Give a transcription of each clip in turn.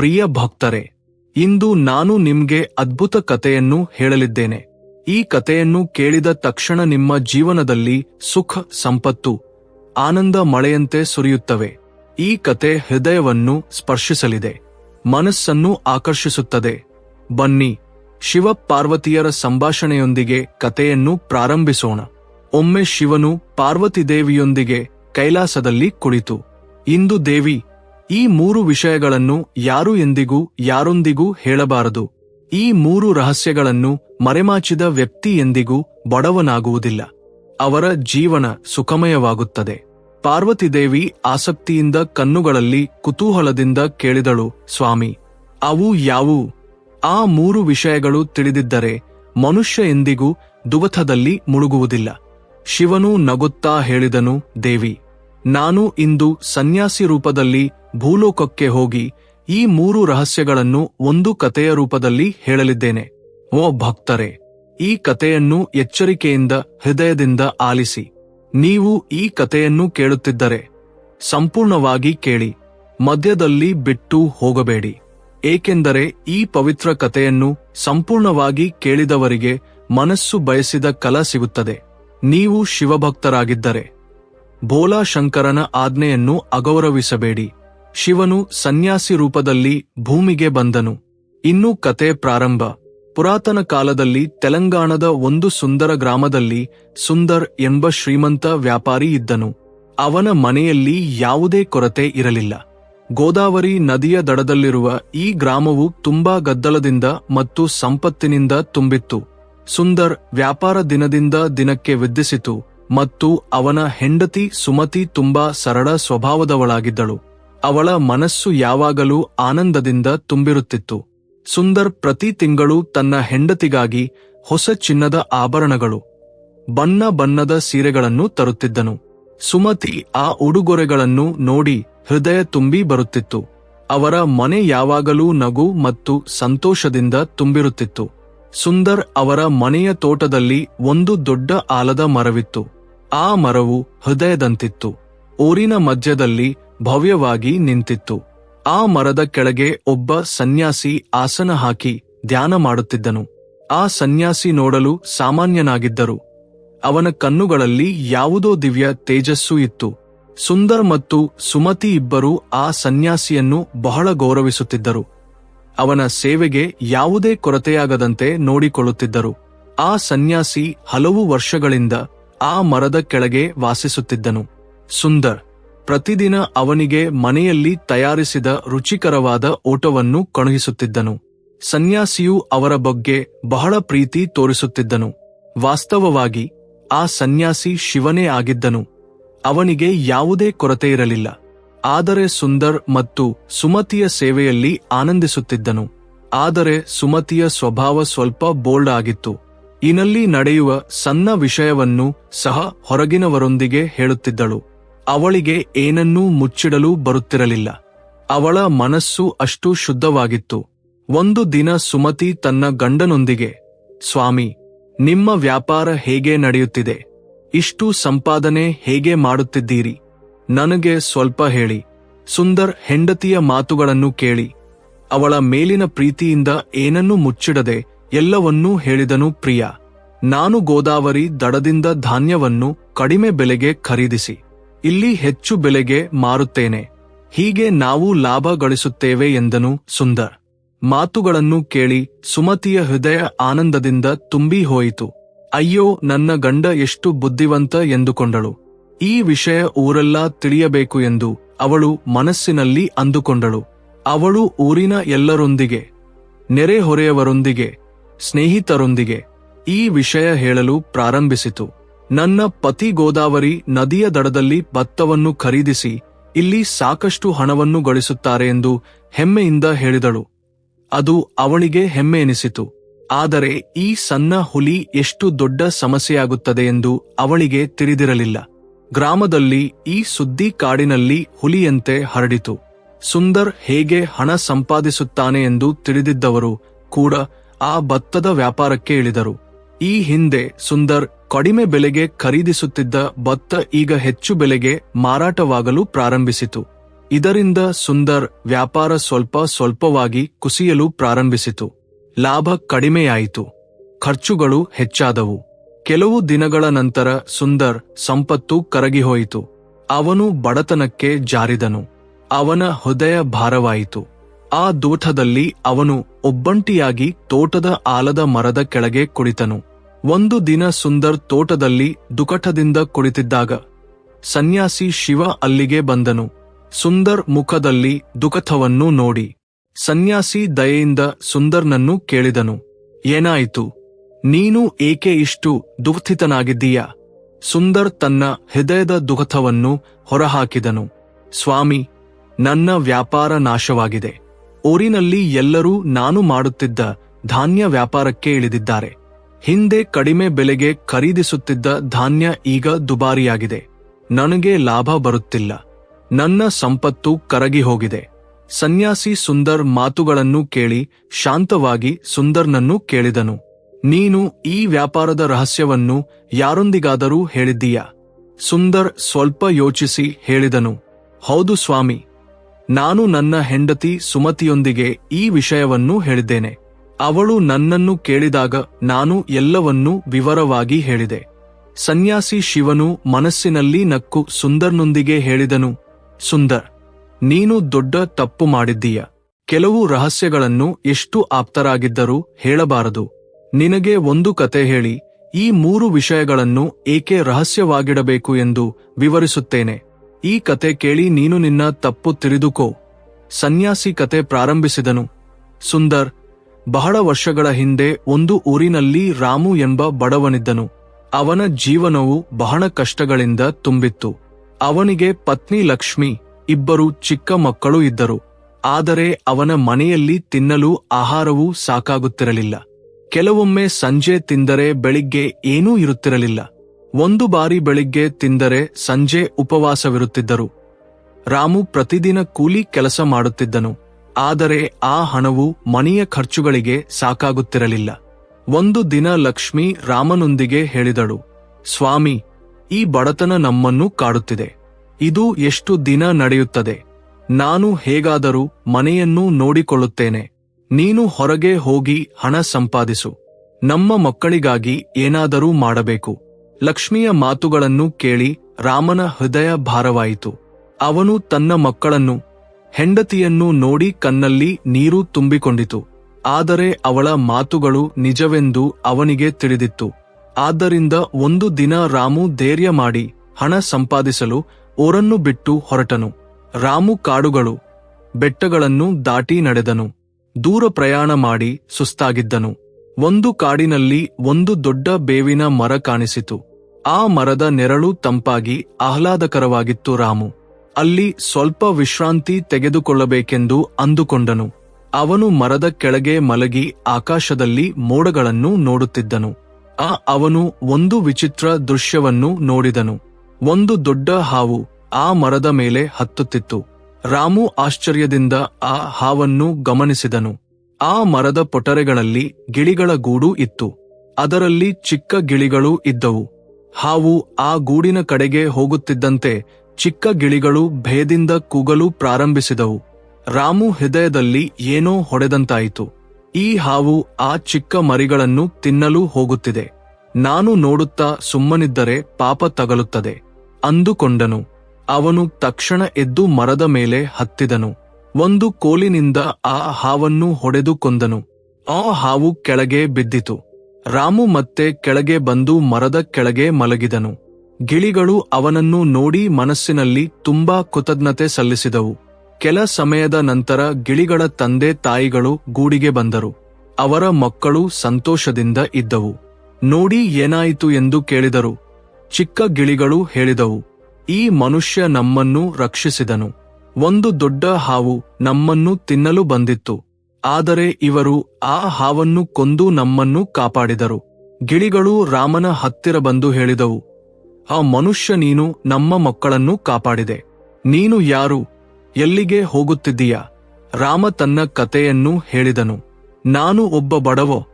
ಪ್ರಿಯ ಭಕ್ತರೇ, ಇಂದು ನಾನು ನಿಮ್ಗೆ ಅದ್ಭುತ ಕಥೆಯನ್ನು ಹೇಳಲಿದ್ದೇನೆ. ಈ ಕಥೆಯನ್ನು ಕೇಳಿದ ತಕ್ಷಣ ನಿಮ್ಮ ಜೀವನದಲ್ಲಿ ಸುಖ, ಸಂಪತ್ತು, ಆನಂದ ಮಳೆಯಂತೆ ಸುರಿಯುತ್ತವೆ. ಈ ಕತೆ ಹೃದಯವನ್ನು ಸ್ಪರ್ಶಿಸಲಿದೆ, ಮನಸ್ಸನ್ನು ಆಕರ್ಷಿಸುತ್ತದೆ. ಬನ್ನಿ ಶಿವ ಪಾರ್ವತಿಯರ ಸಂಭಾಷಣೆಯೊಂದಿಗೆ ಕಥೆಯನ್ನು ಪ್ರಾರಂಭಿಸೋಣ. ಒಮ್ಮೆ ಶಿವನು ಪಾರ್ವತಿ ದೇವಿಯೊಂದಿಗೆ ಕೈಲಾಸದಲ್ಲಿ ಕುಳಿತು, ಇಂದು ದೇವಿ ಈ ಮೂರು ವಿಷಯಗಳನ್ನು ಯಾರು ಎಂದಿಗೂ, ಯಾರೊಂದಿಗೂ ಹೇಳಬಾರದು. ಈ ಮೂರು ರಹಸ್ಯಗಳನ್ನು ಮರೆಮಾಚಿದ ವ್ಯಕ್ತಿ ಎಂದಿಗೂ ಬಡವನಾಗುವುದಿಲ್ಲ. ಅವರ ಜೀವನ ಸುಖಮಯವಾಗುತ್ತದೆ. ಪಾರ್ವತಿದೇವಿ ಆಸಕ್ತಿಯಿಂದ ಕಣ್ಣುಗಳಲ್ಲಿ ಕುತೂಹಲದಿಂದ ಕೇಳಿದಳು, ಸ್ವಾಮಿ, ಅವು ಯಾವುವು? ಆ ಮೂರು ವಿಷಯಗಳು ತಿಳಿದಿದ್ದರೆ ಮನುಷ್ಯ ಎಂದಿಗೂ ದುವಥದಲ್ಲಿ ಮುಳುಗುವುದಿಲ್ಲ. ಶಿವನು ನಗುತ್ತಾ ಹೇಳಿದನು, ದೇವಿ ನಾನು ಇಂದು ಸನ್ಯಾಸಿ ರೂಪದಲ್ಲಿ ಭೂಲೋಕಕ್ಕೆ ಹೋಗಿ ಈ ಮೂರು ರಹಸ್ಯಗಳನ್ನು ಒಂದು ಕಥೆಯ ರೂಪದಲ್ಲಿ ಹೇಳಲಿದ್ದೇನೆ. ಓ ಭಕ್ತರೇ, ಈ ಕಥೆಯನ್ನು ಎಚ್ಚರಿಕೆಯಿಂದ ಹೃದಯದಿಂದ ಆಲಿಸಿ. ನೀವು ಈ ಕಥೆಯನ್ನು ಕೇಳುತ್ತಿದ್ದರೆ ಸಂಪೂರ್ಣವಾಗಿ ಕೇಳಿ. ಮಧ್ಯದಲ್ಲಿ ಬಿಟ್ಟು ಹೋಗಬೇಡಿ. ಏಕೆಂದರೆ ಈ ಪವಿತ್ರ ಕಥೆಯನ್ನು ಸಂಪೂರ್ಣವಾಗಿ ಕೇಳಿದವರಿಗೆ ಮನಸ್ಸು ಬಯಸಿದ ಕಲ ಸಿಗುತ್ತದೆ. ನೀವು ಶಿವಭಕ್ತರಾಗಿದ್ದರೆ ಭೋಲಾ ಶಂಕರನ ಆಜ್ಞೆಯನ್ನು ಅಗೌರವಿಸಬೇಡಿ. ಶಿವನು ಸನ್ಯಾಸಿ ರೂಪದಲ್ಲಿ ಭೂಮಿಗೆ ಬಂದನು. ಇನ್ನು ಕತೆ ಪ್ರಾರಂಭ. ಪುರಾತನ ಕಾಲದಲ್ಲಿ ತೆಲಂಗಾಣದ ಒಂದು ಸುಂದರ ಗ್ರಾಮದಲ್ಲಿ ಸುಂದರ್ ಎಂಬ ಶ್ರೀಮಂತ ವ್ಯಾಪಾರಿ ಇದ್ದನು. ಅವನ ಮನೆಯಲ್ಲಿ ಯಾವುದೇ ಕೊರತೆ ಇರಲಿಲ್ಲ. ಗೋದಾವರಿ ನದಿಯ ದಡದಲ್ಲಿರುವ ಈ ಗ್ರಾಮವು ತುಂಬಾ ಗದ್ದಲದಿಂದ ಮತ್ತು ಸಂಪತ್ತಿನಿಂದ ತುಂಬಿತ್ತು. ಸುಂದರ್ ವ್ಯಾಪಾರ ದಿನದಿಂದ ದಿನಕ್ಕೆ ವೃದ್ಧಿಸಿತು ಮತ್ತು ಅವನ ಹೆಂಡತಿ ಸುಮತಿ ತುಂಬಾ ಸರಳ ಸ್ವಭಾವದವಳಾಗಿದ್ದಳು. ಅವಳ ಮನಸ್ಸು ಯಾವಾಗಲೂ ಆನಂದದಿಂದ ತುಂಬಿರುತ್ತಿತ್ತು. ಸುಂದರ್ ಪ್ರತಿ ತಿಂಗಳು ತನ್ನ ಹೆಂಡತಿಗಾಗಿ ಹೊಸ ಚಿನ್ನದ ಆಭರಣಗಳು, ಬಣ್ಣ ಬಣ್ಣದ ಸೀರೆಗಳನ್ನು ತರುತ್ತಿದ್ದನು. ಸುಮತಿ ಆ ಉಡುಗೊರೆಗಳನ್ನು ನೋಡಿ ಹೃದಯ ತುಂಬಿ ಬರುತ್ತಿತ್ತು. ಅವರ ಮನೆ ಯಾವಾಗಲೂ ನಗು ಮತ್ತು ಸಂತೋಷದಿಂದ ತುಂಬಿರುತ್ತಿತ್ತು. ಸುಂದರ್ ಅವರ ಮನೆಯ ತೋಟದಲ್ಲಿ ಒಂದು ದೊಡ್ಡ ಆಲದ ಮರವಿತ್ತು. ಆ ಮರವು ಹೃದಯದಂತಿತ್ತು. ಊರಿನ ಮಧ್ಯದಲ್ಲಿ ಭವ್ಯವಾಗಿ ನಿಂತಿತ್ತು. ಆ ಮರದ ಕೆಳಗೆ ಒಬ್ಬ ಸನ್ಯಾಸಿ ಆಸನ ಹಾಕಿ ಧ್ಯಾನ ಮಾಡುತ್ತಿದ್ದನು. ಆ ಸನ್ಯಾಸಿ ನೋಡಲು ಸಾಮಾನ್ಯನಾಗಿದ್ದರು. ಅವನ ಕಣ್ಣುಗಳಲ್ಲಿ ಯಾವುದೋ ದಿವ್ಯ ತೇಜಸ್ಸು ಇತ್ತು. ಸುಂದರ್ ಮತ್ತು ಸುಮತಿ ಇಬ್ಬರು ಆ ಸನ್ಯಾಸಿಯನ್ನು ಬಹಳ ಗೌರವಿಸುತ್ತಿದ್ದರು. ಅವನ ಸೇವೆಗೆ ಯಾವುದೇ ಕೊರತೆಯಾಗದಂತೆ ನೋಡಿಕೊಳ್ಳುತ್ತಿದ್ದರು. ಆ ಸನ್ಯಾಸಿ ಹಲವು ವರ್ಷಗಳಿಂದ ಆ ಮರದ ಕೆಳಗೆ ವಾಸಿಸುತ್ತಿದ್ದನು. ಸುಂದರ್, ಪ್ರತಿದಿನ ಅವನಿಗೆ ಮನೆಯಲ್ಲಿ ತಯಾರಿಸಿದ ರುಚಿಕರವಾದ ಊಟವನ್ನು ಕಳುಹಿಸುತ್ತಿದ್ದನು. ಸನ್ಯಾಸಿಯು ಅವರ ಬಗ್ಗೆ ಬಹಳ ಪ್ರೀತಿ ತೋರಿಸುತ್ತಿದ್ದನು. ವಾಸ್ತವವಾಗಿ, ಆ ಸನ್ಯಾಸಿ ಶಿವನೇ ಆಗಿದ್ದನು. ಅವನಿಗೆ ಯಾವುದೇ ಕೊರತೆ ಇರಲಿಲ್ಲ. ಆದರೆ ಸುಂದರ್ ಮತ್ತು ಸುಮತಿಯ ಸೇವೆಯಲ್ಲಿ ಆನಂದಿಸುತ್ತಿದ್ದನು. ಆದರೆ ಸುಮತಿಯ ಸ್ವಭಾವ ಸ್ವಲ್ಪ ಬೋಲ್ಡ್ ಆಗಿತ್ತು. ಇನಲ್ಲಿ ನಡೆಯುವ ಸಣ್ಣ ವಿಷಯವನ್ನು ಸಹ ಹೊರಗಿನವರೊಂದಿಗೆ ಹೇಳುತ್ತಿದ್ದಳು. ಅವಳಿಗೆ ಏನನ್ನೂ ಮುಚ್ಚಿಡಲು ಬರುತ್ತಿರಲಿಲ್ಲ. ಅವಳ ಮನಸ್ಸು ಅಷ್ಟು ಶುದ್ಧವಾಗಿತ್ತು. ಒಂದು ದಿನ ಸುಮತಿ ತನ್ನ ಗಂಡನೊಂದಿಗೆ, ಸ್ವಾಮಿ, ನಿಮ್ಮ ವ್ಯಾಪಾರ ಹೇಗೆ ನಡೆಯುತ್ತಿದೆ? ಇಷ್ಟು ಸಂಪಾದನೆ ಹೇಗೆ ಮಾಡುತ್ತಿದ್ದೀರಿ? ನನಗೆ ಸ್ವಲ್ಪ ಹೇಳಿ. ಸುಂದರ್ ಹೆಂಡತಿಯ ಮಾತುಗಳನ್ನು ಕೇಳಿ. ಅವಳ ಮೇಲಿನ ಪ್ರೀತಿಯಿಂದ ಏನನ್ನೂ ಮುಚ್ಚಿಡದೆ ಎಲ್ಲವನ್ನೂ ಹೇಳಿದನು ಪ್ರಿಯ. ನಾನು ಗೋದಾವರಿ ದಡದಿಂದ ಧಾನ್ಯವನ್ನು ಕಡಿಮೆ ಬೆಲೆಗೆ ಖರೀದಿಸಿ, ಇಲ್ಲಿ ಹೆಚ್ಚು ಬೆಲೆಗೆ ಮಾರುತ್ತೇನೆ. ಹೀಗೆ ನಾವು ಲಾಭ ಗಳಿಸುತ್ತೇವೆ ಎಂದನು ಸುಂದರ್. ಮಾತುಗಳನ್ನು ಕೇಳಿ ಸುಮತಿಯ ಹೃದಯ ಆನಂದದಿಂದ ತುಂಬಿ ಹೋಯಿತು. ಅಯ್ಯೋ, ನನ್ನ ಗಂಡ ಎಷ್ಟು ಬುದ್ಧಿವಂತ ಎಂದುಕೊಂಡಳು. ಈ ವಿಷಯ ಊರೆಲ್ಲ ತಿಳಿಯಬೇಕು ಎಂದು ಅವಳು ಮನಸ್ಸಿನಲ್ಲಿ ಅಂದುಕೊಂಡಳು. ಅವಳು ಊರಿನ ಎಲ್ಲರೊಂದಿಗೆ, ನೆರೆಹೊರೆಯವರೊಂದಿಗೆ ಸ್ನೇಹಿತರೊಂದಿಗೆ ಈ ವಿಷಯ ಹೇಳಲು ಪ್ರಾರಂಭಿಸಿತು. ನನ್ನ ಪತಿ ಗೋದಾವರಿ ನದಿಯ ದಡದಲ್ಲಿ ಭತ್ತವನ್ನು ಖರೀದಿಸಿ ಇಲ್ಲಿ ಸಾಕಷ್ಟು ಹಣವನ್ನು ಗಳಿಸುತ್ತಾರೆ ಎಂದು ಹೆಮ್ಮೆಯಿಂದ ಹೇಳಿದಳು. ಅದು ಅವಳಿಗೆ ಹೆಮ್ಮೆ ಎನಿಸಿತು. ಆದರೆ ಈ ಸಣ್ಣ ಹುಲಿ ಎಷ್ಟು ದೊಡ್ಡ ಸಮಸ್ಯೆಯಾಗುತ್ತದೆ ಎಂದು ಅವಳಿಗೆ ತಿಳಿದಿರಲಿಲ್ಲ. ಗ್ರಾಮದಲ್ಲಿ ಈ ಸುದ್ದಿ ಕಾಡಿನಲ್ಲಿ ಹುಲಿಯಂತೆ ಹರಡಿತು. ಸುಂದರ್ ಹೇಗೆ ಹಣ ಸಂಪಾದಿಸುತ್ತಾನೆ ಎಂದು ತಿಳಿದಿದ್ದವರು ಕೂಡ ಆ ಭತ್ತದ ವ್ಯಾಪಾರಕ್ಕೆ ಇಳಿದರು. ಈ ಹಿಂದೆ ಸುಂದರ್ ಕಡಿಮೆ ಬೆಲೆಗೆ ಖರೀದಿಸುತ್ತಿದ್ದ ಭತ್ತ ಈಗ ಹೆಚ್ಚು ಬೆಲೆಗೆ ಮಾರಾಟವಾಗಲು ಪ್ರಾರಂಭಿಸಿತು. ಇದರಿಂದ ಸುಂದರ್ ವ್ಯಾಪಾರ ಸ್ವಲ್ಪ ಸ್ವಲ್ಪವಾಗಿ ಕುಸಿಯಲು ಪ್ರಾರಂಭಿಸಿತು. ಲಾಭ ಕಡಿಮೆಯಾಯಿತು. ಖರ್ಚುಗಳು ಹೆಚ್ಚಾದವು. ಕೆಲವು ದಿನಗಳ ನಂತರ ಸುಂದರ್ ಸಂಪತ್ತು ಕರಗಿಹೋಯಿತು. ಅವನು ಬಡತನಕ್ಕೆ ಜಾರಿದನು. ಅವನ ಹೃದಯ ಭಾರವಾಯಿತು. ಆ ದೂಠದಲ್ಲಿ ಅವನು ಒಬ್ಬಂಟಿಯಾಗಿ ತೋಟದ ಆಲದ ಮರದ ಕೆಳಗೆ ಕುಳಿತನು. ಒಂದು ದಿನ ಸುಂದರ್ ತೋಟದಲ್ಲಿ ದುಕಟದಿಂದ ಕುಳಿತಿದ್ದಾಗ ಸನ್ಯಾಸಿ ಶಿವ ಅಲ್ಲಿಗೆ ಬಂದನು. ಸುಂದರ್ ಮುಖದಲ್ಲಿ ದುಃಖವನ್ನು ನೋಡಿ. ಸನ್ಯಾಸಿ ದಯೆಯಿಂದ ಸುಂದರ್ನನ್ನು ಕೇಳಿದನು. ಏನಾಯಿತು? ನೀನು ಏಕೆ ಇಷ್ಟು ದುಃಖಿತನಾಗಿದ್ದೀಯಾ? ಸುಂದರ್ ತನ್ನ ಹೃದಯದ ದುಃಖವನ್ನು ಹೊರಹಾಕಿದನು. ಸ್ವಾಮಿ, ನನ್ನ ವ್ಯಾಪಾರ ನಾಶವಾಗಿದೆ. ಊರಿನಲ್ಲಿ ಎಲ್ಲರೂ ನಾನು ಮಾಡುತ್ತಿದ್ದ ಧಾನ್ಯ ವ್ಯಾಪಾರಕ್ಕೆ ಇಳಿದಿದ್ದಾರೆ. ಹಿಂದೆ ಕಡಿಮೆ ಬೆಲೆಗೆ ಖರೀದಿಸುತ್ತಿದ್ದ ಧಾನ್ಯ ಈಗ ದುಬಾರಿಯಾಗಿದೆ. ನನಗೆ ಲಾಭ ಬರುತ್ತಿಲ್ಲ. ನನ್ನ ಸಂಪತ್ತು ಕರಗಿ ಹೋಗಿದೆ. ಸನ್ಯಾಸಿ ಸುಂದರ್ ಮಾತುಗಳನ್ನು ಕೇಳಿ ಶಾಂತವಾಗಿ ಸುಂದರ್ನನ್ನು ಕೇಳಿದನು. ನೀನು ಈ ವ್ಯಾಪಾರದ ರಹಸ್ಯವನ್ನು ಯಾರೊಂದಿಗಾದರೂ ಹೇಳಿದ್ದೀಯಾ? ಸುಂದರ್ ಸ್ವಲ್ಪ ಯೋಚಿಸಿ ಹೇಳಿದನು. ಹೌದು ಸ್ವಾಮಿ. ನಾನು ನನ್ನ ಹೆಂಡತಿ ಸುಮತಿಯೊಂದಿಗೆ ಈ ವಿಷಯವನ್ನು ಹೇಳಿದ್ದೇನೆ. ಅವಳು ನನ್ನನ್ನು ಕೇಳಿದಾಗ ನಾನು ಎಲ್ಲವನ್ನೂ ವಿವರವಾಗಿ ಹೇಳಿದೆ. ಸನ್ಯಾಸಿ ಶಿವನು ಮನಸ್ಸಿನಲ್ಲಿ ನಕ್ಕು ಸುಂದರ್ನೊಂದಿಗೆ ಹೇಳಿದನು, ಸುಂದರ್, ನೀನು ದೊಡ್ಡ ತಪ್ಪು ಮಾಡಿದ್ದೀಯ. ಕೆಲವು ರಹಸ್ಯಗಳನ್ನು ಎಷ್ಟು ಆಪ್ತರಾಗಿದ್ದರೂ ಹೇಳಬಾರದು. ನಿನಗೆ ಒಂದು ಕತೆ ಹೇಳಿ, ಈ ಮೂರು ವಿಷಯಗಳನ್ನು ಏಕೆ ರಹಸ್ಯವಾಗಿಡಬೇಕು ಎಂದು ವಿವರಿಸುತ್ತೇನೆ. ಈ ಕತೆ ಕೇಳಿ ನೀನು ನಿನ್ನ ತಪ್ಪು ತಿಳಿದುಕೋ. ಸನ್ಯಾಸಿ ಕತೆ ಪ್ರಾರಂಭಿಸಿದನು. ಸುಂದರ್, ಬಹಳ ವರ್ಷಗಳ ಹಿಂದೆ ಒಂದು ಊರಿನಲ್ಲಿ ರಾಮು ಎಂಬ ಬಡವನಿದ್ದನು. ಅವನ ಜೀವನವು ಬಹಳ ಕಷ್ಟಗಳಿಂದ ತುಂಬಿತ್ತು. ಅವನಿಗೆ ಪತ್ನಿ ಲಕ್ಷ್ಮಿ, ಇಬ್ಬರು ಚಿಕ್ಕ ಮಕ್ಕಳು ಇದ್ದರು. ಆದರೆ ಅವನ ಮನೆಯಲ್ಲಿ ತಿನ್ನಲು ಆಹಾರವೂ ಸಾಕಾಗುತ್ತಿರಲಿಲ್ಲ. ಕೆಲವೊಮ್ಮೆ ಸಂಜೆ ತಿಂದರೆ ಬೆಳಿಗ್ಗೆ ಏನೂ ಇರುತ್ತಿರಲಿಲ್ಲ. ಒಂದು ಬಾರಿ ಬೆಳಿಗ್ಗೆ ತಿಂದರೆ ಸಂಜೆ ಉಪವಾಸವಿರುತ್ತಿದ್ದರು. ರಾಮು ಪ್ರತಿದಿನ ಕೂಲಿ ಕೆಲಸ ಮಾಡುತ್ತಿದ್ದನು. ಆದರೆ ಆ ಹಣವು ಮನೆಯ ಖರ್ಚುಗಳಿಗೆ ಸಾಕಾಗುತ್ತಿರಲಿಲ್ಲ. ಒಂದು ದಿನ ಲಕ್ಷ್ಮಿ ರಾಮನೊಂದಿಗೆ ಹೇಳಿದಳು, ಸ್ವಾಮಿ, ಈ ಬಡತನ ನಮ್ಮನ್ನು ಕಾಡುತ್ತಿದೆ. ಇದು ಎಷ್ಟು ದಿನ ನಡೆಯುತ್ತದೆ. ನಾನು ಹೇಗಾದರೂ ಮನೆಯನ್ನು ನೋಡಿಕೊಳ್ಳುತ್ತೇನೆ. ನೀನು ಹೊರಗೆ ಹೋಗಿ ಹಣ ಸಂಪಾದಿಸು. ನಮ್ಮ ಮಕ್ಕಳಿಗಾಗಿ ಏನಾದರೂ ಮಾಡಬೇಕು. ಲಕ್ಷ್ಮಿಯ ಮಾತುಗಳನ್ನು ಕೇಳಿ ರಾಮನ ಹೃದಯ ಭಾರವಾಯಿತು. ಅವನು ತನ್ನ ಮಕ್ಕಳನ್ನು, ಹೆಂಡತಿಯನ್ನು ನೋಡಿ ಕಣ್ಣಲ್ಲಿ ನೀರು ತುಂಬಿಕೊಂಡಿತು. ಆದರೆ ಅವಳ ಮಾತುಗಳು ನಿಜವೆಂದು ಅವನಿಗೆ ತಿಳಿದಿತ್ತು. ಆದ್ದರಿಂದ ಒಂದು ದಿನ ರಾಮು ಧೈರ್ಯ ಮಾಡಿ ಹಣ ಸಂಪಾದಿಸಲು ಊರನ್ನು ಬಿಟ್ಟು ಹೊರಟನು. ರಾಮು ಕಾಡುಗಳು, ಬೆಟ್ಟಗಳನ್ನು ದಾಟಿ ನಡೆದನು. ದೂರ ಪ್ರಯಾಣ ಮಾಡಿ ಸುಸ್ತಾಗಿದ್ದನು. ಒಂದು ಕಾಡಿನಲ್ಲಿ ಒಂದು ದೊಡ್ಡ ಬೇವಿನ ಮರ ಕಾಣಿಸಿತು. ಆ ಮರದ ನೆರಳು ತಂಪಾಗಿ ಆಹ್ಲಾದಕರವಾಗಿತ್ತು ರಾಮು. ಅಲ್ಲಿ ಸ್ವಲ್ಪ ವಿಶ್ರಾಂತಿ ತೆಗೆದುಕೊಳ್ಳಬೇಕೆಂದು ಅಂದುಕೊಂಡನು. ಅವನು ಮರದ ಕೆಳಗೆ ಮಲಗಿ ಆಕಾಶದಲ್ಲಿ ಮೋಡಗಳನ್ನು ನೋಡುತ್ತಿದ್ದನು. ಆ ಅವನು ಒಂದು ವಿಚಿತ್ರ ದೃಶ್ಯವನ್ನು ನೋಡಿದನು. ಒಂದು ದೊಡ್ಡ ಹಾವು ಆ ಮರದ ಮೇಲೆ ಹತ್ತುತ್ತಿತ್ತು. ರಾಮು ಆಶ್ಚರ್ಯದಿಂದ ಆ ಹಾವನ್ನು ಗಮನಿಸಿದನು. ಆ ಮರದ ಪೊಟರೆಗಳಲ್ಲಿ ಗಿಳಿಗಳ ಗೂಡು ಇತ್ತು. ಅದರಲ್ಲಿ ಚಿಕ್ಕ ಗಿಳಿಗಳೂ ಇದ್ದವು. ಹಾವು ಆ ಗೂಡಿನ ಕಡೆಗೆ ಹೋಗುತ್ತಿದ್ದಂತೆ ಚಿಕ್ಕ ಗಿಳಿಗಳು ಭಯದಿಂದ ಕೂಗಲು ಪ್ರಾರಂಭಿಸಿದವು. ರಾಮು ಹೃದಯದಲ್ಲಿ ಏನೋ ಹೊಡೆದಂತಾಯಿತು. ಈ ಹಾವು ಆ ಚಿಕ್ಕ ಮರಿಗಳನ್ನು ತಿನ್ನಲು ಹೋಗುತ್ತಿದೆ. ನಾನು ನೋಡುತ್ತಾ ಸುಮ್ಮನಿದ್ದರೆ ಪಾಪ ತಗಲುತ್ತದೆ. ಅಂದುಕೊಂಡನು. ಅವನು ತಕ್ಷಣ ಎದ್ದು ಮರದ ಮೇಲೆ ಹತ್ತಿದನು. ಒಂದು ಕೋಲಿನಿಂದ ಆ ಹಾವನ್ನು ಹೊಡೆದು ಕೊಂದನು ಆ ಹಾವು ಕೆಳಗೆ ಬಿದ್ದಿತು. ರಾಮು ಮತ್ತೆ ಕೆಳಗೆ ಬಂದು ಮರದ ಕೆಳಗೆ ಮಲಗಿದನು. ಗಿಳಿಗಳು ಅವನನ್ನು ನೋಡಿ ಮನಸ್ಸಿನಲ್ಲಿ ತುಂಬಾ ಕೃತಜ್ಞತೆ ಸಲ್ಲಿಸಿದವು. ಕೆಲ ಸಮಯದ ನಂತರ ಗಿಳಿಗಳ ತಂದೆ ತಾಯಿಗಳು ಗೂಡಿಗೆ ಬಂದರು. ಅವರ ಮಕ್ಕಳು ಸಂತೋಷದಿಂದ ಇದ್ದವು. ನೋಡಿ ಏನಾಯಿತು ಎಂದು ಕೇಳಿದರು. ಚಿಕ್ಕ ಗಿಳಿಗಳು ಹೇಳಿದವು, ಈ ಮನುಷ್ಯ ನಮ್ಮನ್ನು ರಕ್ಷಿಸಿದನು. ಒಂದು ದೊಡ್ಡ ಹಾವು ನಮ್ಮನ್ನು ತಿನ್ನಲು ಬಂದಿತ್ತು. ಆದರೆ ಇವರು ಆ ಹಾವನ್ನು ಕೊಂದು ನಮ್ಮನ್ನು ಕಾಪಾಡಿದರು. ಗಿಳಿಗಳು ರಾಮನ ಹತ್ತಿರ ಬಂದು ಹೇಳಿದವು, ಆ ಮನುಷ್ಯ ನೀನು ನಮ್ಮ ಮಕ್ಕಳನ್ನು ಕಾಪಾಡಿದೆ. ನೀನು ಯಾರು? ಎಲ್ಲಿಗೆ ಹೋಗುತ್ತಿದ್ದೀಯ? ರಾಮ ತನ್ನ ಕತೆಯನ್ನು ಹೇಳಿದನು, ನಾನು ಒಬ್ಬ ಬಡವೋ,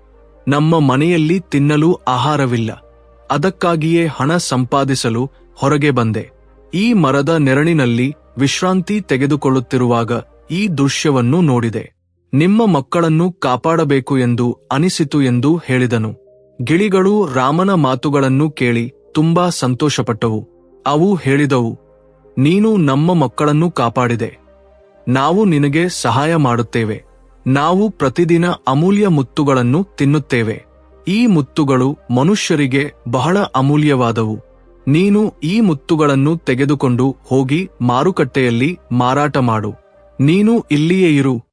ನಮ್ಮ ಮನೆಯಲ್ಲಿ ತಿನ್ನಲು ಆಹಾರವಿಲ್ಲ, ಅದಕ್ಕಾಗಿಯೇ ಹಣ ಸಂಪಾದಿಸಲು ಹೊರಗೆ ಬಂದೆ. ಈ ಮರದ ನೆರಳಿನಲ್ಲಿ ವಿಶ್ರಾಂತಿ ತೆಗೆದುಕೊಳ್ಳುತ್ತಿರುವಾಗ ಈ ದೃಶ್ಯವನ್ನು ನೋಡಿದೆ. ನಿಮ್ಮ ಮಕ್ಕಳನ್ನು ಕಾಪಾಡಬೇಕು ಎಂದು ಅನಿಸಿತು ಎಂದು ಹೇಳಿದನು. ಗಿಳಿಗಳು ರಾಮನ ಮಾತುಗಳನ್ನು ಕೇಳಿ ತುಂಬಾ ಸಂತೋಷಪಟ್ಟವು. ಅವು ಹೇಳಿದವು, ನೀನು ನಮ್ಮ ಮಕ್ಕಳನ್ನು ಕಾಪಾಡಿದೆ. ನಾವು ನಿನಗೆ ಸಹಾಯ ಮಾಡುತ್ತೇವೆ. ನಾವು ಪ್ರತಿದಿನ ಅಮೂಲ್ಯ ಮುತ್ತುಗಳನ್ನು ತಿನ್ನುತ್ತೇವೆ. ಈ ಮುತ್ತುಗಳು ಮನುಷ್ಯರಿಗೆ ಬಹಳ ಅಮೂಲ್ಯವಾದವು. ನೀನು ಈ ಮುತ್ತುಗಳನ್ನು ತೆಗೆದುಕೊಂಡು ಹೋಗಿ ಮಾರುಕಟ್ಟೆಯಲ್ಲಿ ಮಾರಾಟ ಮಾಡು. ನೀನು ಇಲ್ಲಿಯೇ ಇರು.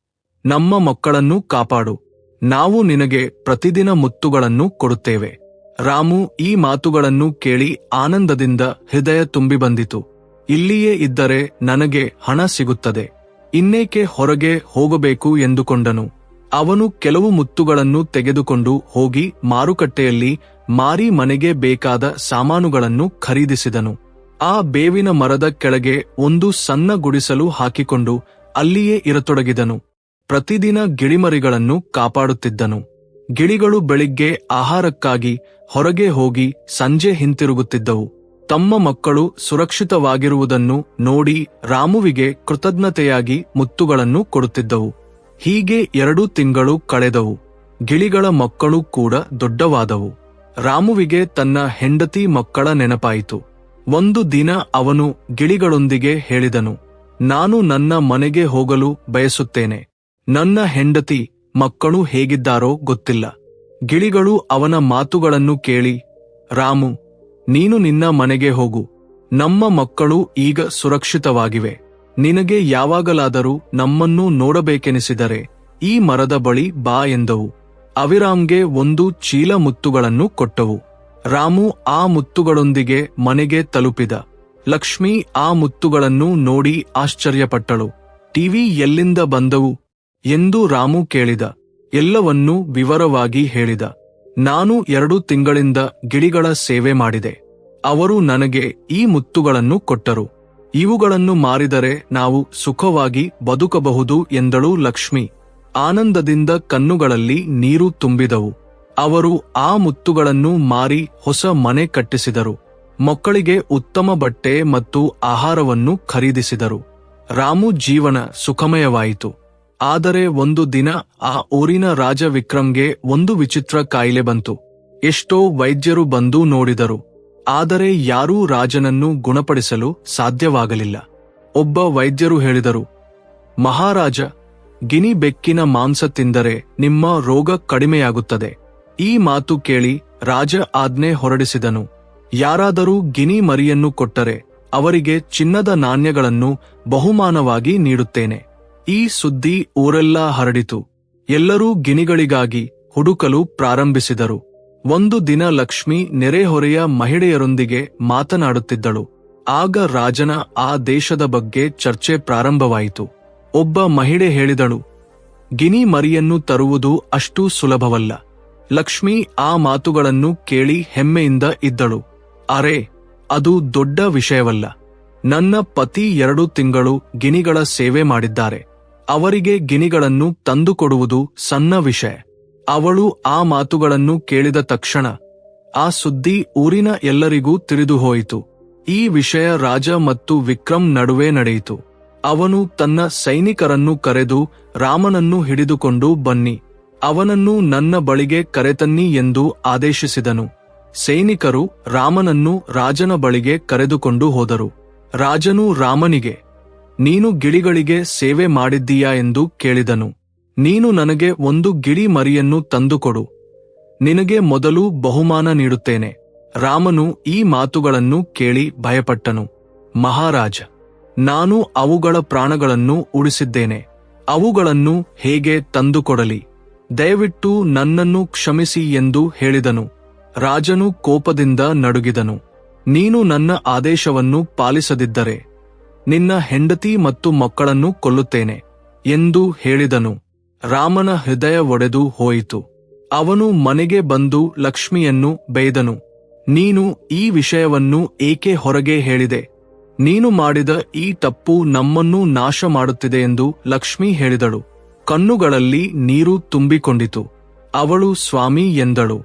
ನಮ್ಮ ಮಕ್ಕಳನ್ನು ಕಾಪಾಡು. ನಾವು ನಿನಗೆ ಪ್ರತಿದಿನ ಮುತ್ತುಗಳನ್ನು ಕೊಡುತ್ತೇವೆ. ರಾಮು ಈ ಮಾತುಗಳನ್ನು ಕೇಳಿ ಆನಂದದಿಂದ ಹೃದಯ ತುಂಬಿ ಬಂದಿತು. ಇಲ್ಲಿಯೇ ಇದ್ದರೆ ನನಗೆ ಹಣ ಸಿಗುತ್ತದೆ. ಇನ್ನೇಕೆ ಹೊರಗೆ ಹೋಗಬೇಕು ಎಂದುಕೊಂಡನು. ಅವನು ಕೆಲವು ಮುತ್ತುಗಳನ್ನು ತೆಗೆದುಕೊಂಡು ಹೋಗಿ ಮಾರುಕಟ್ಟೆಯಲ್ಲಿ ಮಾರಿ ಮನೆಗೆ ಬೇಕಾದ ಸಾಮಾನುಗಳನ್ನು ಖರೀದಿಸಿದನು. ಆ ಬೇವಿನ ಮರದ ಕೆಳಗೆ ಒಂದು ಸಣ್ಣ ಗುಡಿಸಲು ಹಾಕಿಕೊಂಡು ಅಲ್ಲಿಯೇ ಇರತೊಡಗಿದನು. ಪ್ರತಿದಿನ ಗಿಳಿಮರಿಗಳನ್ನು ಕಾಪಾಡುತ್ತಿದ್ದನು. ಗಿಳಿಗಳು ಬೆಳಿಗ್ಗೆ ಆಹಾರಕ್ಕಾಗಿ ಹೊರಗೆ ಹೋಗಿ ಸಂಜೆ ಹಿಂತಿರುಗುತ್ತಿದ್ದವು. ತಮ್ಮ ಮಕ್ಕಳು ಸುರಕ್ಷಿತವಾಗಿರುವುದನ್ನು ನೋಡಿ ರಾಮುವಿಗೆ ಕೃತಜ್ಞತೆಯಾಗಿ ಮುತ್ತುಗಳನ್ನು ಕೊಡುತ್ತಿದ್ದವು. ಹೀಗೆ ಎರಡು ತಿಂಗಳು ಕಳೆದವು. ಗಿಳಿಗಳ ಮಕ್ಕಳು ಕೂಡ ದೊಡ್ಡವಾದವು. ರಾಮುವಿಗೆ ತನ್ನ ಹೆಂಡತಿ ಮಕ್ಕಳ ನೆನಪಾಯಿತು. ಒಂದು ದಿನ ಅವನು ಗಿಳಿಗಳೊಂದಿಗೆ ಹೇಳಿದನು, ನಾನು ನನ್ನ ಮನೆಗೆ ಹೋಗಲು ಬಯಸುತ್ತೇನೆ. ನನ್ನ ಹೆಂಡತಿ ಮಕ್ಕಳು ಹೇಗಿದ್ದಾರೋ ಗೊತ್ತಿಲ್ಲ. ಗಿಳಿಗಳು ಅವನ ಮಾತುಗಳನ್ನು ಕೇಳಿ, ರಾಮು, ನೀನು ನಿನ್ನ ಮನೆಗೆ ಹೋಗು. ನಮ್ಮ ಮಕ್ಕಳು ಈಗ ಸುರಕ್ಷಿತವಾಗಿವೆ. ನಿನಗೆ ಯಾವಾಗಲಾದರೂ ನಮ್ಮನ್ನು ನೋಡಬೇಕೆನಿಸಿದರೆ ಈ ಮರದ ಬಳಿ ಬಾ ಎಂದವು. ಅವಿರಾಮ್ಗೆ ಒಂದು ಚೀಲ ಮುತ್ತುಗಳನ್ನು ಕೊಟ್ಟವು. ರಾಮು ಆ ಮುತ್ತುಗಳೊಂದಿಗೆ ಮನೆಗೆ ತಲುಪಿದ. ಲಕ್ಷ್ಮಿ ಆ ಮುತ್ತುಗಳನ್ನು ನೋಡಿ ಆಶ್ಚರ್ಯಪಟ್ಟಳು. ಟಿವಿ ಎಲ್ಲಿಂದ ಬಂದವು? ಎಂದು ರಾಮು ಕೇಳಿದ. ಎಲ್ಲವನ್ನೂ ವಿವರವಾಗಿ ಹೇಳಿದ. ನಾನು ಎರಡು ತಿಂಗಳಿಂದ ಗಿಳಿಗಳ ಸೇವೆ ಮಾಡಿದೆ. ಅವರು ನನಗೆ ಈ ಮುತ್ತುಗಳನ್ನು ಕೊಟ್ಟರು. ಇವುಗಳನ್ನು ಮಾರಿದರೆ ನಾವು ಸುಖವಾಗಿ ಬದುಕಬಹುದು ಎಂದಳು ಲಕ್ಷ್ಮಿ. ಆನಂದದಿಂದ ಕಣ್ಣುಗಳಲ್ಲಿ ನೀರು ತುಂಬಿದವು. ಅವರು ಆ ಮುತ್ತುಗಳನ್ನು ಮಾರಿ ಹೊಸ ಮನೆ ಕಟ್ಟಿಸಿದರು. ಮಕ್ಕಳಿಗೆ ಉತ್ತಮ ಬಟ್ಟೆ ಮತ್ತು ಆಹಾರವನ್ನು ಖರೀದಿಸಿದರು. ರಾಮು ಜೀವನ ಸುಖಮಯವಾಯಿತು. ಆದರೆ ಒಂದು ದಿನ ಆ ಊರಿನ ರಾಜ ವಿಕ್ರಮ್ಗೆ ಒಂದು ವಿಚಿತ್ರ ಕಾಯಿಲೆ ಬಂತು. ಎಷ್ಟೋ ವೈದ್ಯರು ಬಂದು ನೋಡಿದರು. ಆದರೆ ಯಾರೂ ರಾಜನನ್ನು ಗುಣಪಡಿಸಲು ಸಾಧ್ಯವಾಗಲಿಲ್ಲ. ಒಬ್ಬ ವೈದ್ಯರು ಹೇಳಿದರು, ಮಹಾರಾಜ, ಗಿನಿ ಬೆಕ್ಕಿನ ಮಾಂಸ ತಿಂದರೆ ನಿಮ್ಮ ರೋಗ ಕಡಿಮೆಯಾಗುತ್ತದೆ. ಈ ಮಾತು ಕೇಳಿ ರಾಜ ಆಜ್ಞೆ ಹೊರಡಿಸಿದನು. ಯಾರಾದರೂ ಗಿನಿ ಮರಿಯನ್ನು ಕೊಟ್ಟರೆ ಅವರಿಗೆ ಚಿನ್ನದ ನಾಣ್ಯಗಳನ್ನು ಬಹುಮಾನವಾಗಿ ನೀಡುತ್ತೇನೆ. ಈ ಸುದ್ದಿ ಊರೆಲ್ಲಾ ಹರಡಿತು. ಎಲ್ಲರೂ ಗಿನಿಗಳಿಗಾಗಿ ಹುಡುಕಲು ಪ್ರಾರಂಭಿಸಿದರು. ಒಂದು ದಿನ ಲಕ್ಷ್ಮಿ ನೆರೆಹೊರೆಯ ಮಹಿಳೆಯರೊಂದಿಗೆ ಮಾತನಾಡುತ್ತಿದ್ದಳು. ಆಗ ರಾಜನ ಆ ದೇಶದ ಬಗ್ಗೆ ಚರ್ಚೆ ಪ್ರಾರಂಭವಾಯಿತು. ಒಬ್ಬ ಮಹಿಳೆ ಹೇಳಿದಳು ಗಿನಿ ಮರಿಯನ್ನು ತರುವುದು ಅಷ್ಟು ಸುಲಭವಲ್ಲ. ಲಕ್ಷ್ಮಿ ಆ ಮಾತುಗಳನ್ನು ಕೇಳಿ ಹೆಮ್ಮೆಯಿಂದ ಇದ್ದಳು. ಅರೆ, ಅದು ದೊಡ್ಡ ವಿಷಯವಲ್ಲ. ನನ್ನ ಪತಿ ಎರಡು ತಿಂಗಳು ಗಿನಿಗಳ ಸೇವೆ ಮಾಡಿದ್ದಾರೆ. ಅವರಿಗೆ ಗಿನಿಗಳನ್ನು ತಂದುಕೊಡುವುದು ಸಣ್ಣ ವಿಷಯ. ಅವಳು ಆ ಮಾತುಗಳನ್ನು ಕೇಳಿದ ತಕ್ಷಣ ಆ ಸುದ್ದಿ ಊರಿನ ಎಲ್ಲರಿಗೂ ತಿಳಿದು ಹೋಯಿತು. ಈ ವಿಷಯ ರಾಜ ಮತ್ತು ವಿಕ್ರಮ್ ನಡುವೆ ನಡೆಯಿತು. ಅವನು ತನ್ನ ಸೈನಿಕರನ್ನು ಕರೆದು ರಾಮನನ್ನು ಹಿಡಿದುಕೊಂಡು ಬನ್ನಿ. ಅವನನ್ನು ನನ್ನ ಬಳಿಗೆ ಕರೆತನ್ನಿ ಎಂದು ಆದೇಶಿಸಿದನು. ಸೈನಿಕರು ರಾಮನನ್ನು ರಾಜನ ಬಳಿಗೆ ಕರೆದುಕೊಂಡು ಹೋದರು. ರಾಜನು ರಾಮನಿಗೆ ನೀನು ಗಿಳಿಗಳಿಗೆ ಸೇವೆ ಮಾಡಿದ್ದೀಯಾ ಎಂದು ಕೇಳಿದನು. ನೀನು ನನಗೆ ಒಂದು ಗಿಳಿ ಮರಿಯನ್ನು ತಂದುಕೊಡು. ನಿನಗೆ ಮೊದಲು ಬಹುಮಾನ ನೀಡುತ್ತೇನೆ. ರಾಮನು ಈ ಮಾತುಗಳನ್ನು ಕೇಳಿ ಭಯಪಟ್ಟನು. ಮಹಾರಾಜ, ನಾನು ಅವುಗಳ ಪ್ರಾಣಗಳನ್ನು ಉಳಿಸಿದ್ದೇನೆ. ಅವುಗಳನ್ನು ಹೇಗೆ ತಂದುಕೊಡಲಿ? ದಯವಿಟ್ಟು ನನ್ನನ್ನು ಕ್ಷಮಿಸಿ ಎಂದು ಹೇಳಿದನು. ರಾಜನು ಕೋಪದಿಂದ ನಡುಗಿದನು. ನೀನು ನನ್ನ ಆದೇಶವನ್ನು ಪಾಲಿಸದಿದ್ದರೆ ನಿನ್ನ ಹೆಂಡತಿ ಮತ್ತು ಮಕ್ಕಳನ್ನು ಕೊಲ್ಲುತ್ತೇನೆ ಎಂದು ಹೇಳಿದನು. ರಾಮನ ಹೃದಯ ಒಡೆದು ಹೋಯಿತು. ಅವನು ಮನೆಗೆ ಬಂದು ಲಕ್ಷ್ಮಿಯನ್ನು ಬೈದನು ನೀನು ಈ ವಿಷಯವನ್ನು ಏಕೆ ಹೊರಗೆ ಹೇಳಿದೆ? ನೀನು ಮಾಡಿದ ಈ ತಪ್ಪು ನಮ್ಮನ್ನು ನಾಶ ಮಾಡುತ್ತಿದೆ ಎಂದು ಲಕ್ಷ್ಮಿ ಹೇಳಿದಳು. ಕಣ್ಣುಗಳಲ್ಲಿ ನೀರು ತುಂಬಿಕೊಂಡಿತು. ಅವಳು ಸ್ವಾಮಿ ಎಂದಳು.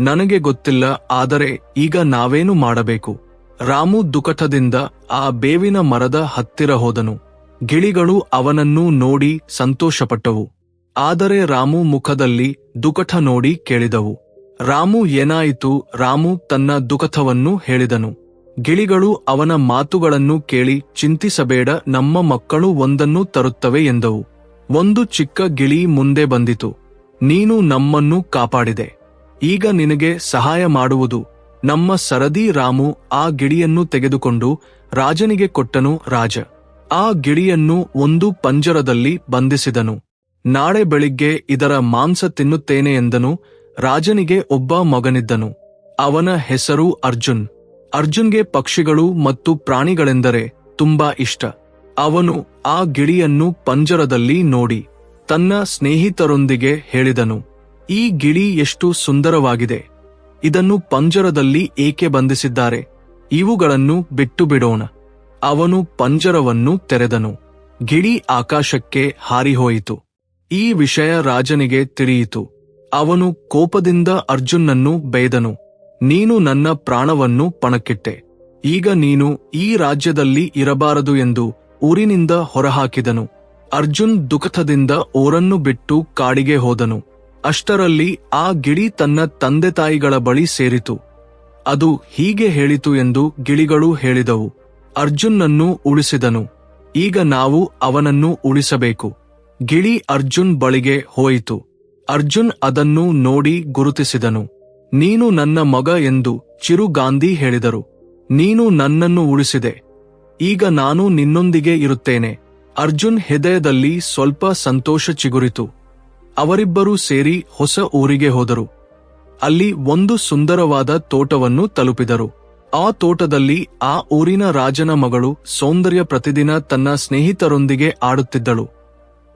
ನನಗೆ ಗೊತ್ತಿಲ್ಲ, ಆದರೆ ಈಗ ನಾವೇನು ಮಾಡಬೇಕು? ರಾಮು ದುಕಟದಿಂದ ಆ ಬೇವಿನ ಮರದ ಹತ್ತಿರ ಹೋದನು. ಗಿಳಿಗಳು ಅವನನ್ನು ನೋಡಿ ಸಂತೋಷಪಟ್ಟವು. ಆದರೆ ರಾಮು ಮುಖದಲ್ಲಿ ದುಕಟ ನೋಡಿ ಕೇಳಿದವು. ರಾಮು ಏನಾಯಿತು? ರಾಮು ತನ್ನ ದುಕಥವನ್ನು ಹೇಳಿದನು. ಗಿಳಿಗಳು ಅವನ ಮಾತುಗಳನ್ನು ಕೇಳಿ ಚಿಂತಿಸಬೇಡ, ನಮ್ಮ ಮಕ್ಕಳು ಒಂದನ್ನು ತರುತ್ತವೆ ಎಂದವು. ಒಂದು ಚಿಕ್ಕ ಗಿಳಿ ಮುಂದೆ ಬಂದಿತು. ನೀನು ನಮ್ಮನ್ನು ಕಾಪಾಡಿದೆ. ಈಗ ನಿನಗೆ ಸಹಾಯ ಮಾಡುವುದು. ನಮ್ಮ ಸರದಿ ರಾಮು ಆ ಗಿಡಿಯನ್ನು ತೆಗೆದುಕೊಂಡು ರಾಜನಿಗೆ ಕೊಟ್ಟನು ರಾಜ. ಆ ಗಿಳಿಯನ್ನು ಒಂದು ಪಂಜರದಲ್ಲಿ ಬಂಧಿಸಿದನು. ನಾಳೆ ಬೆಳಿಗ್ಗೆ ಇದರ ಮಾಂಸ ತಿನ್ನುತ್ತೇನೆ ಎಂದನು, ರಾಜನಿಗೆ ಒಬ್ಬ ಮಗನಿದ್ದನು. ಅವನ ಹೆಸರು ಅರ್ಜುನ್. ಅರ್ಜುನ್ಗೆ ಪಕ್ಷಿಗಳು ಮತ್ತು ಪ್ರಾಣಿಗಳೆಂದರೆ ತುಂಬಾ ಇಷ್ಟ. ಅವನು ಆ ಗಿಳಿಯನ್ನು ಪಂಜರದಲ್ಲಿ ನೋಡಿ ತನ್ನ ಸ್ನೇಹಿತರೊಂದಿಗೆ ಹೇಳಿದನು. ಈ ಗಿಳಿ ಎಷ್ಟು ಸುಂದರವಾಗಿದೆ. ಇದನ್ನು ಪಂಜರದಲ್ಲಿ ಏಕೆ ಬಂಧಿಸಿದ್ದಾರೆ? ಇವುಗಳನ್ನು ಬಿಟ್ಟು ಬಿಡೋಣ ಅವನು ಪಂಜರವನ್ನು ತೆರೆದನು. ಗಿಡಿ ಆಕಾಶಕ್ಕೆ ಹಾರಿಹೋಯಿತು. ಈ ವಿಷಯ ರಾಜನಿಗೆ ತಿಳಿಯಿತು. ಅವನು ಕೋಪದಿಂದ ಅರ್ಜುನನ್ನು ಬೈದನು. ನೀನು ನನ್ನ ಪ್ರಾಣವನ್ನು ಪಣಕ್ಕಿಟ್ಟೆ. ಈಗ ನೀನು ಈ ರಾಜ್ಯದಲ್ಲಿ ಇರಬಾರದು ಎಂದು ಊರಿನಿಂದ ಹೊರಹಾಕಿದನು. ಅರ್ಜುನ್ ದುಃಖದಿಂದ ಓರನ್ನು ಬಿಟ್ಟು ಕಾಡಿಗೆ ಹೋದನು. ಅಷ್ಟರಲ್ಲಿ ಆ ಗಿಳಿ ತನ್ನ ತಂದೆ ತಾಯಿಗಳ ಬಳಿ ಸೇರಿತು. ಅದು ಹೀಗೆ ಹೇಳಿತು ಎಂದು ಗಿಳಿಗಳು ಹೇಳಿದವು. ಅರ್ಜುನ್ನನ್ನು ಉಳಿಸಿದನು. ಈಗ ನಾವು ಅವನನ್ನು ಉಳಿಸಬೇಕು. ಗಿಳಿ ಅರ್ಜುನ್ ಬಳಿಗೆ ಹೋಯಿತು. ಅರ್ಜುನ್ ಅದನ್ನು ನೋಡಿ ಗುರುತಿಸಿದನು. ನೀನು ನನ್ನ ಮಗ ಎಂದು ಚಿರುಗಾಂಧಿ ಹೇಳಿದರು. ನೀನು ನನ್ನನ್ನು ಉಳಿಸಿದೆ. ಈಗ ನಾನು ನಿನ್ನೊಂದಿಗೆ ಇರುತ್ತೇನೆ. ಅರ್ಜುನ್ ಹೃದಯದಲ್ಲಿ ಸ್ವಲ್ಪ ಸಂತೋಷ ಚಿಗುರಿತು. ಅವರಿಬ್ಬರೂ ಸೇರಿ ಹೊಸ ಊರಿಗೆ ಹೋದರು. ಅಲ್ಲಿ ಒಂದು ಸುಂದರವಾದ ತೋಟವನ್ನು ತಲುಪಿದರು. ಆ ತೋಟದಲ್ಲಿ ಆ ಊರಿನ ರಾಜನ ಮಗಳು ಸೌಂದರ್ಯ ಪ್ರತಿದಿನ ತನ್ನ ಸ್ನೇಹಿತರೊಂದಿಗೆ ಆಡುತ್ತಿದ್ದಳು.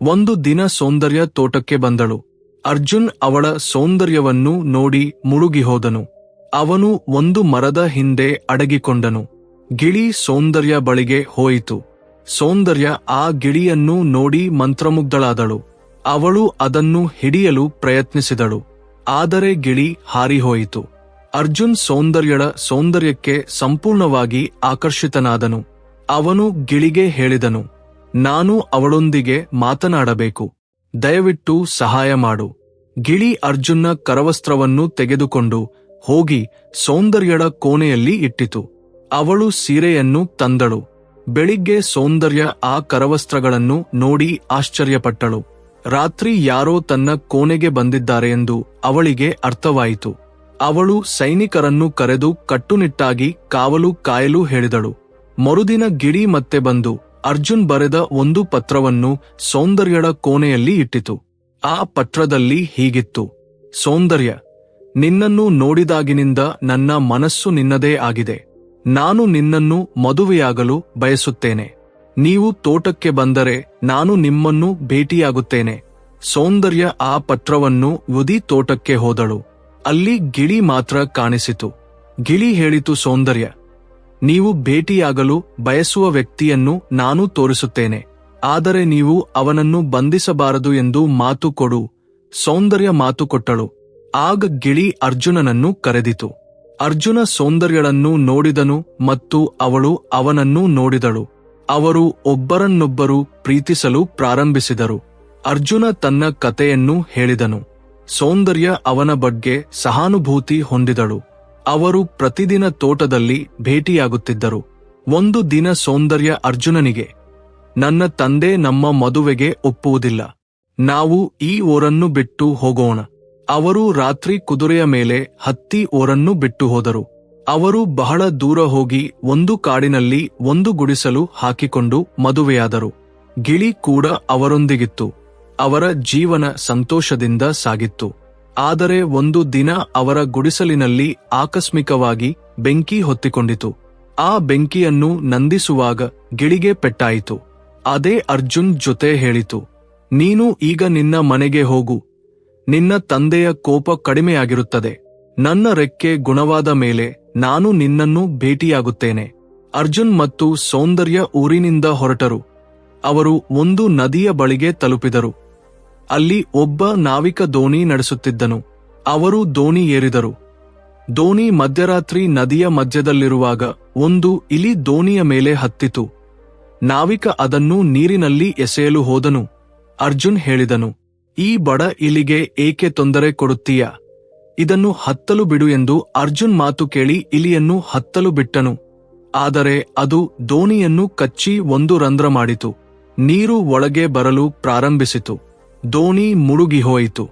ಒಂದು ದಿನ ಸೌಂದರ್ಯ ತೋಟಕ್ಕೆ ಬಂದಳು. ಅರ್ಜುನ್ ಅವಳ ಸೌಂದರ್ಯವನ್ನು ನೋಡಿ ಮುಳುಗಿಹೋದನು ಅವನು ಒಂದು ಮರದ ಹಿಂದೆ ಅಡಗಿಕೊಂಡನು. ಗಿಳಿ ಸೌಂದರ್ಯ ಬಳಿಗೆ ಹೋಯಿತು. ಸೌಂದರ್ಯ ಆ ಗಿಳಿಯನ್ನು ನೋಡಿ ಮಂತ್ರಮುಗ್ಧಳಾದಳು. ಅವಳು ಅದನ್ನು ಹಿಡಿಯಲು ಪ್ರಯತ್ನಿಸಿದಳು. ಆದರೆ ಗಿಳಿ ಹಾರಿಹೋಯಿತು. ಅರ್ಜುನ್ ಸೌಂದರ್ಯಳ ಸೌಂದರ್ಯಕ್ಕೆ ಸಂಪೂರ್ಣವಾಗಿ ಆಕರ್ಷಿತನಾದನು. ಅವನು ಗಿಳಿಗೆ ಹೇಳಿದನು, ನಾನು ಅವಳೊಂದಿಗೆ ಮಾತನಾಡಬೇಕು. ದಯವಿಟ್ಟು ಸಹಾಯ ಮಾಡು. ಗಿಳಿ ಅರ್ಜುನ್ನ ಕರವಸ್ತ್ರವನ್ನು ತೆಗೆದುಕೊಂಡು ಹೋಗಿ ಸೌಂದರ್ಯಳ ಕೋಣೆಯಲ್ಲಿ ಇಟ್ಟಿತು. ಅವಳು ಸೀರೆಯನ್ನು ತಂದಳು. ಬೆಳಿಗ್ಗೆ ಸೌಂದರ್ಯ ಆ ಕರವಸ್ತ್ರಗಳನ್ನು ನೋಡಿ ಆಶ್ಚರ್ಯಪಟ್ಟಳು. ರಾತ್ರಿ ಯಾರೋ ತನ್ನ ಕೋಣೆಗೆ ಬಂದಿದ್ದಾರೆ ಎಂದು ಅವಳಿಗೆ ಅರ್ಥವಾಯಿತು. ಅವಳು ಸೈನಿಕರನ್ನು ಕರೆದು ಕಟ್ಟುನಿಟ್ಟಾಗಿ ಕಾವಲು ಕಾಯಲು ಹೇಳಿದಳು. ಮರುದಿನ ಗಿಡಿ ಮತ್ತೆ ಬಂದು ಅರ್ಜುನ್ ಬರೆದ ಒಂದು ಪತ್ರವನ್ನು ಸೌಂದರ್ಯಳ ಕೋಣೆಯಲ್ಲಿ ಇಟ್ಟಿತು. ಆ ಪತ್ರದಲ್ಲಿ ಹೀಗಿತ್ತು. ಸೌಂದರ್ಯ, ನಿನ್ನನ್ನು ನೋಡಿದಾಗಿನಿಂದ ನನ್ನ ಮನಸ್ಸು ನಿನ್ನದೇ ಆಗಿದೆ. ನಾನು ನಿನ್ನನ್ನು ಮದುವೆಯಾಗಲು ಬಯಸುತ್ತೇನೆ. ನೀವು ತೋಟಕ್ಕೆ ಬಂದರೆ ನಾನು ನಿಮ್ಮನ್ನು ಭೇಟಿಯಾಗುತ್ತೇನೆ. ಸೌಂದರ್ಯ ಆ ಪತ್ರವನ್ನು ಉದಿ ತೋಟಕ್ಕೆ ಹೋದಳು. ಅಲ್ಲಿ ಗಿಳಿ ಮಾತ್ರ ಕಾಣಿಸಿತು. ಗಿಳಿ ಹೇಳಿತು, ಸೌಂದರ್ಯ, ನೀವು ಭೇಟಿಯಾಗಲು ಬಯಸುವ ವ್ಯಕ್ತಿಯನ್ನು ನಾನು ತೋರಿಸುತ್ತೇನೆ. ಆದರೆ ನೀವು ಅವನನ್ನು ಬಂಧಿಸಬಾರದು ಎಂದು ಮಾತು ಕೊಡು. ಸೌಂದರ್ಯ ಮಾತು ಕೊಟ್ಟಳು. ಆಗ ಗಿಳಿ ಅರ್ಜುನನನ್ನು ಕರೆದಿತು. ಅರ್ಜುನ ಸೌಂದರ್ಯಳನ್ನು ನೋಡಿದನು ಮತ್ತು ಅವಳು ಅವನನ್ನು ನೋಡಿದಳು. ಅವರು ಒಬ್ಬರನ್ನೊಬ್ಬರು ಪ್ರೀತಿಸಲು ಪ್ರಾರಂಭಿಸಿದರು. ಅರ್ಜುನ ತನ್ನ ಕತೆಯನ್ನು ಹೇಳಿದನು. ಸೌಂದರ್ಯ ಅವನ ಬಗ್ಗೆ ಸಹಾನುಭೂತಿ ಹೊಂದಿದಳು. ಅವರು ಪ್ರತಿದಿನ ತೋಟದಲ್ಲಿ ಭೇಟಿಯಾಗುತ್ತಿದ್ದರು. ಒಂದು ದಿನ ಸೌಂದರ್ಯ ಅರ್ಜುನನಿಗೆ, ನನ್ನ ತಂದೆ ನಮ್ಮ ಮದುವೆಗೆ ಒಪ್ಪುವುದಿಲ್ಲ. ನಾವು ಈ ಓರನ್ನು ಬಿಟ್ಟು ಹೋಗೋಣ. ಅವರು ರಾತ್ರಿ ಕುದುರೆಯ ಮೇಲೆ ಹತ್ತಿ ಓರನ್ನು ಬಿಟ್ಟು ಹೋದರು. ಅವರು ಬಹಳ ದೂರ ಹೋಗಿ ಒಂದು ಕಾಡಿನಲ್ಲಿ ಒಂದು ಗುಡಿಸಲು ಹಾಕಿಕೊಂಡು ಮದುವೆಯಾದರು. ಗಿಳಿ ಕೂಡ ಅವರೊಂದಿಗಿತ್ತು. ಅವರ ಜೀವನ ಸಂತೋಷದಿಂದ ಸಾಗಿತ್ತು. ಆದರೆ ಒಂದು ದಿನ ಅವರ ಗುಡಿಸಲಿನಲ್ಲಿ ಆಕಸ್ಮಿಕವಾಗಿ ಬೆಂಕಿ ಹೊತ್ತಿಕೊಂಡಿತು. ಆ ಬೆಂಕಿಯನ್ನು ನಂದಿಸುವಾಗ ಗಿಳಿಗೆ ಪೆಟ್ಟಾಯಿತು. ಅದೇ ಅರ್ಜುನ್ ಜೊತೆ ಹೇಳಿತು, ನೀನು ಈಗ ನಿನ್ನ ಮನೆಗೆ ಹೋಗು. ನಿನ್ನ ತಂದೆಯ ಕೋಪ ಕಡಿಮೆಯಾಗಿರುತ್ತದೆ. ನನ್ನ ರೆಕ್ಕೆ ಗುಣವಾದ ಮೇಲೆ ನಾನು ನಿನ್ನನ್ನು ಭೇಟಿಯಾಗುತ್ತೇನೆ. ಅರ್ಜುನ್ ಮತ್ತು ಸೌಂದರ್ಯ ಊರಿನಿಂದ ಹೊರಟರು. ಅವರು ಒಂದು ನದಿಯ ಬಳಿಗೆ ತಲುಪಿದರು. ಅಲ್ಲಿ ಒಬ್ಬ ನಾವಿಕ ದೋಣಿ ನಡೆಸುತ್ತಿದ್ದನು. ಅವರು ದೋಣಿ ಏರಿದರು. ದೋಣಿ ಮಧ್ಯರಾತ್ರಿ ನದಿಯ ಮಧ್ಯದಲ್ಲಿರುವಾಗ ಒಂದು ಇಲಿ ದೋಣಿಯ ಮೇಲೆ ಹತ್ತಿತು. ನಾವಿಕ ಅದನ್ನು ನೀರಿನಲ್ಲಿ ಎಸೆಯಲು ಹೋದನು. ಅರ್ಜುನ್ ಹೇಳಿದನು, ಈ ಬಡ ಇಲಿಗೆ ಏಕೆ ತೊಂದರೆ ಕೊಡುತ್ತೀಯ? ಇದನ್ನು ಹತ್ತಲು ಬಿಡು ಎಂದು ಅರ್ಜುನ್ ಮಾತು ಕೇಳಿ ಇಲಿಯನ್ನು ಹತ್ತಲು ಬಿಟ್ಟನು. ಆದರೆ ಅದು ದೋಣಿಯನ್ನು ಕಚ್ಚಿ ಒಂದು ರಂಧ್ರ ಮಾಡಿತು. ನೀರು ಒಳಗೆ ಬರಲು ಪ್ರಾರಂಭಿಸಿತು. ದೋಣಿ ಮುಳುಗಿಹೋಯಿತು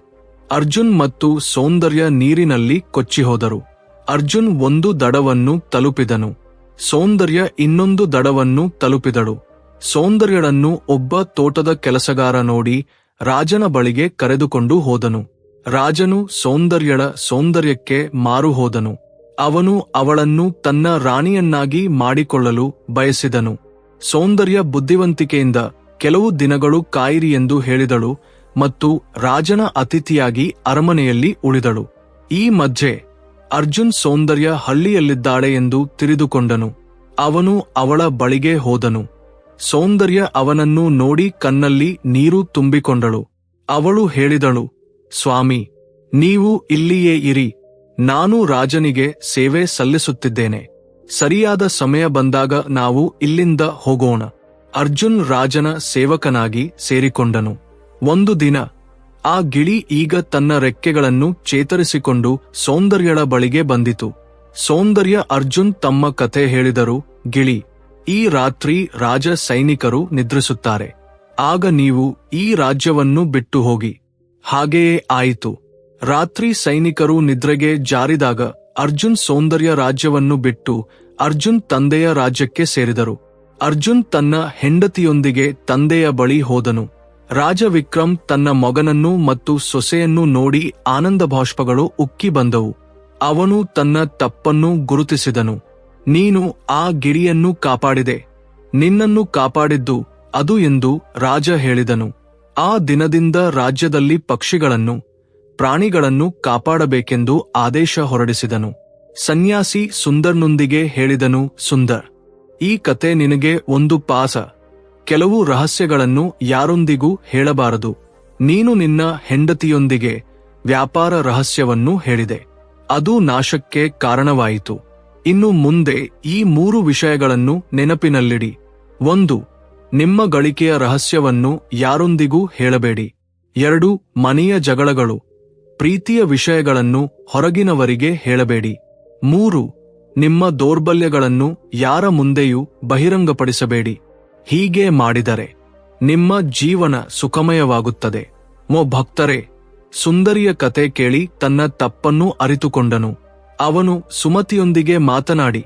ಅರ್ಜುನ್ ಮತ್ತು ಸೌಂದರ್ಯ ನೀರಿನಲ್ಲಿ ಕೊಚ್ಚಿಹೋದರು ಅರ್ಜುನ್ ಒಂದು ದಡವನ್ನು ತಲುಪಿದನು. ಸೌಂದರ್ಯ ಇನ್ನೊಂದು ದಡವನ್ನು ತಲುಪಿದಳು. ಸೌಂದರ್ಯಳನ್ನು ಒಬ್ಬ ತೋಟದ ಕೆಲಸಗಾರ ನೋಡಿ ರಾಜನ ಬಳಿಗೆ ಕರೆದುಕೊಂಡು ಹೋದನು. ರಾಜನು ಸೌಂದರ್ಯಳ ಸೌಂದರ್ಯಕ್ಕೆ ಮಾರುಹೋದನು. ಅವನು ಅವಳನ್ನು ತನ್ನ ರಾಣಿಯನ್ನಾಗಿ ಮಾಡಿಕೊಳ್ಳಲು ಬಯಸಿದನು. ಸೌಂದರ್ಯ ಬುದ್ಧಿವಂತಿಕೆಯಿಂದ ಕೆಲವು ದಿನಗಳು ಕಾಯಿರಿ ಎಂದು ಹೇಳಿದಳು ಮತ್ತು ರಾಜನ ಅತಿಥಿಯಾಗಿ ಅರಮನೆಯಲ್ಲಿ ಉಳಿದಳು. ಈ ಮಧ್ಯೆ ಅರ್ಜುನ್ ಸೌಂದರ್ಯ ಹಳ್ಳಿಯಲ್ಲಿದ್ದಾಳೆ ಎಂದು ತಿಳಿದುಕೊಂಡನು. ಅವನು ಅವಳ ಬಳಿಗೆ ಹೋದನು. ಸೌಂದರ್ಯ ಅವನನ್ನು ನೋಡಿ ಕಣ್ಣಲ್ಲಿ ನೀರು ತುಂಬಿಕೊಂಡಳು. ಅವಳು ಹೇಳಿದಳು ಸ್ವಾಮಿ, ನೀವು ಇಲ್ಲಿಯೇ ಇರಿ. ನಾನು ರಾಜನಿಗೆ ಸೇವೆ ಸಲ್ಲಿಸುತ್ತಿದ್ದೇನೆ. ಸರಿಯಾದ ಸಮಯ ಬಂದಾಗ ನಾವು ಇಲ್ಲಿಂದ ಹೋಗೋಣ. ಅರ್ಜುನ್ ರಾಜನ ಸೇವಕನಾಗಿ ಸೇರಿಕೊಂಡನು. ಒಂದು ದಿನ, ಆ ಗಿಳಿ ಈಗ ತನ್ನ ರೆಕ್ಕೆಗಳನ್ನು ಚೇತರಿಸಿಕೊಂಡು ಸೌಂದರ್ಯಳ ಬಳಿಗೆ ಬಂದಿತು. ಸೌಂದರ್ಯ ಅರ್ಜುನ್ ತಮ್ಮ ಕಥೆ ಹೇಳಿದರು, ಗಿಳಿ, ಈ ರಾತ್ರಿ ರಾಜ ಸೈನಿಕರು ನಿದ್ರಿಸುತ್ತಾರೆ. ಆಗ ನೀವು ಈ ರಾಜ್ಯವನ್ನು ಬಿಟ್ಟು ಹೋಗಿ. ಹಾಗೆಯೇ ಆಯಿತು. ರಾತ್ರಿ ಸೈನಿಕರು ನಿದ್ರೆಗೆ ಜಾರಿದಾಗ ಅರ್ಜುನ್ ಸೌಂದರ್ಯ ರಾಜ್ಯವನ್ನು ಬಿಟ್ಟು ಅರ್ಜುನ್ ತಂದೆಯ ರಾಜ್ಯಕ್ಕೆ ಸೇರಿದರು. ಅರ್ಜುನ್ ತನ್ನ ಹೆಂಡತಿಯೊಂದಿಗೆ ತಂದೆಯ ಬಳಿ ಹೋದನು. ರಾಜ ವಿಕ್ರಮ್ ತನ್ನ ಮಗನನ್ನು ಮತ್ತು ಸೊಸೆಯನ್ನು ನೋಡಿ ಆನಂದ ಬಾಷ್ಪಗಳು ಉಕ್ಕಿ ಬಂದವು. ಅವನು ತನ್ನ ತಪ್ಪನ್ನು ಗುರುತಿಸಿದನು. ನೀನು ಆ ಗಿರಿಯನ್ನು ಕಾಪಾಡಿದೆ. ನಿನ್ನನ್ನು ಕಾಪಾಡಿದ್ದು ಅದು ಎಂದು ರಾಜ ಹೇಳಿದನು. ಆ ದಿನದಿಂದ ರಾಜ್ಯದಲ್ಲಿ ಪಕ್ಷಿಗಳನ್ನು, ಪ್ರಾಣಿಗಳನ್ನು ಕಾಪಾಡಬೇಕೆಂದು ಆದೇಶ ಹೊರಡಿಸಿದನು. ಸನ್ಯಾಸಿ ಸುಂದರ್ನೊಂದಿಗೆ ಹೇಳಿದನು, ಸುಂದರ್, ಈ ಕತೆ ನಿನಗೆ ಒಂದು ಪಾಸ. ಕೆಲವು ರಹಸ್ಯಗಳನ್ನು ಯಾರೊಂದಿಗೂ ಹೇಳಬಾರದು. ನೀನು ನಿನ್ನ ಹೆಂಡತಿಯೊಂದಿಗೆ ವ್ಯಾಪಾರ ರಹಸ್ಯವನ್ನು ಹೇಳಿದೆ. ಅದು ನಾಶಕ್ಕೆ ಕಾರಣವಾಯಿತು. ಇನ್ನು ಮುಂದೆ ಈ ಮೂರು ವಿಷಯಗಳನ್ನು ನೆನಪಿನಲ್ಲಿಡಿ. ಒಂದು ನಿಮ್ಮ ಗಳಿಕೆಯ ರಹಸ್ಯವನ್ನು ಯಾರೊಂದಿಗೂ ಹೇಳಬೇಡಿ. ಎರಡು, ಮನೆಯ ಜಗಳಗಳು. ಪ್ರೀತಿಯ ವಿಷಯಗಳನ್ನು ಹೊರಗಿನವರಿಗೆ ಹೇಳಬೇಡಿ. ಮೂರು, ನಿಮ್ಮ ದೌರ್ಬಲ್ಯಗಳನ್ನು ಯಾರ ಮುಂದೆಯೂ ಬಹಿರಂಗಪಡಿಸಬೇಡಿ. ಹೀಗೆ ಮಾಡಿದರೆ ನಿಮ್ಮ ಜೀವನ ಸುಖಮಯವಾಗುತ್ತದೆ. ಮೋ ಭಕ್ತರೇ, ಸುಂದರಿಯ ಕತೆ ಕೇಳಿ ತನ್ನ ತಪ್ಪನ್ನು ಅರಿತುಕೊಂಡನು. ಅವನು ಸುಮತಿಯೊಂದಿಗೆ ಮಾತನಾಡಿ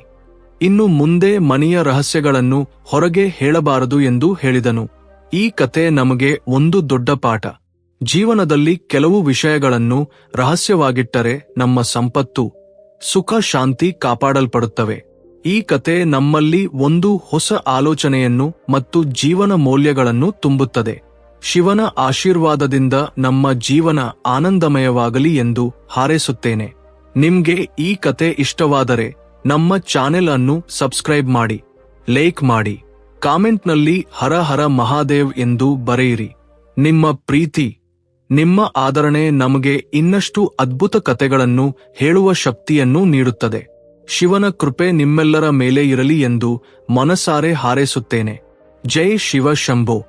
ಇನ್ನು ಮುಂದೆ ಮನೆಯ ರಹಸ್ಯಗಳನ್ನು ಹೊರಗೆ ಹೇಳಬಾರದು ಎಂದು ಹೇಳಿದನು. ಈ ಕತೆ ನಮಗೆ ಒಂದು ದೊಡ್ಡ ಪಾಠ. ಜೀವನದಲ್ಲಿ ಕೆಲವು ವಿಷಯಗಳನ್ನು ರಹಸ್ಯವಾಗಿಟ್ಟರೆ ನಮ್ಮ ಸಂಪತ್ತು, ಸುಖ, ಶಾಂತಿ ಕಾಪಾಡಲ್ಪಡುತ್ತವೆ. ಈ ಕತೆ ನಮ್ಮಲ್ಲಿ ಒಂದು ಹೊಸ ಆಲೋಚನೆಯನ್ನು ಮತ್ತು ಜೀವನ ಮೌಲ್ಯಗಳನ್ನು ತುಂಬುತ್ತದೆ. ಶಿವನ ಆಶೀರ್ವಾದದಿಂದ ನಮ್ಮ ಜೀವನ ಆನಂದಮಯವಾಗಲಿ ಎಂದು ಹಾರೈಸುತ್ತೇನೆ. ನಿಮ್ಗೆ ಈ ಕತೆ ಇಷ್ಟವಾದರೆ ನಮ್ಮ ಚಾನೆಲ್ ಅನ್ನು ಸಬ್ಸ್ಕ್ರೈಬ್ ಮಾಡಿ, ಲೈಕ್ ಮಾಡಿ, ಕಾಮೆಂಟ್ನಲ್ಲಿ ಹರ ಹರ ಮಹಾದೇವ್ ಎಂದು ಬರೆಯಿರಿ. ನಿಮ್ಮ ಪ್ರೀತಿ, ನಿಮ್ಮ ಆದರಣೆ ನಮಗೆ ಇನ್ನಷ್ಟು ಅದ್ಭುತ ಕತೆಗಳನ್ನು ಹೇಳುವ ಶಕ್ತಿಯನ್ನು ನೀಡುತ್ತದೆ. ಶಿವನ ಕೃಪೆ ನಿಮ್ಮೆಲ್ಲರ ಮೇಲೆ ಇರಲಿ ಎಂದು ಮನಸಾರೆ ಹಾರೈಸುತ್ತೇನೆ. ಜೈ ಶಿವ ಶಂಭೋ.